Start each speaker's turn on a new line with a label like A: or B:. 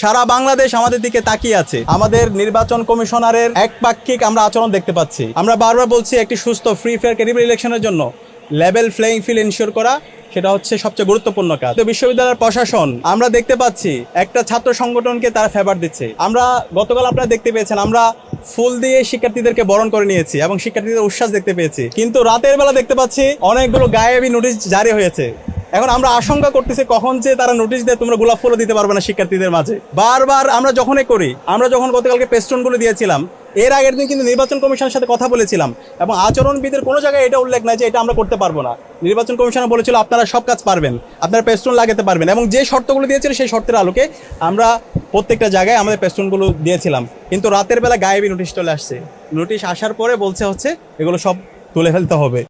A: সারা বাংলাদেশ আমাদের দিকে তাকিয়ে আছে। আমাদের নির্বাচন কমিশনারের একপাক্ষিক আমরা আচরণ দেখতে পাচ্ছি। আমরা বারবার বলছি একটি সুস্থ ফ্রি ফেয়ার ক্রেডিবল ইলেকশনের জন্য লেভেল প্লেইং ফিল্ড এনশিওর করা, সেটা হচ্ছে সবচেয়ে গুরুত্বপূর্ণ কাজ। তো বিশ্ববিদ্যালয়ের প্রশাসন, আমরা দেখতে পাচ্ছি একটা ছাত্র সংগঠনকে তারা ফেভার দিচ্ছে। আমরা গতকাল আপনারা দেখতে পেয়েছেন, আমরা ফুল দিয়ে শিক্ষার্থীদেরকে বরণ করে নিয়েছি এবং শিক্ষার্থীদের উচ্ছ্বাস দেখতে পেয়েছি। কিন্তু রাতের বেলা দেখতে পাচ্ছি অনেকগুলো গায়েবী নোটিশ জারি হয়েছে। এখন আমরা আশঙ্কা করতেছি কখন যে তারা নোটিশ দিয়ে তোমরা গোলাপ ফুলও দিতে পারবে না শিক্ষার্থীদের মাঝে। বারবার আমরা যখনই করি, আমরা যখন গতকালকে পেস্টনগুলো দিয়েছিলাম, এর আগের দিন কিন্তু নির্বাচন কমিশনের সাথে কথা বলেছিলাম এবং আচরণবিদের কোনো জায়গায় এটা উল্লেখ নাই যে এটা আমরা করতে পারব না। নির্বাচন কমিশনার বলেছিল আপনারা সব কাজ পারবেন, আপনারা পেস্টন লাগাতে পারবেন এবং যে শর্তগুলো দিয়েছিল সেই শর্তের আলোকে আমরা প্রত্যেকটা জায়গায় আমাদের পেস্টনগুলো দিয়েছিলাম। কিন্তু রাতের বেলা গায়েবী নোটিশ চলে আসছে। নোটিশ আসার পরে বলছে হচ্ছে এগুলো সব তুলে ফেলতে হবে।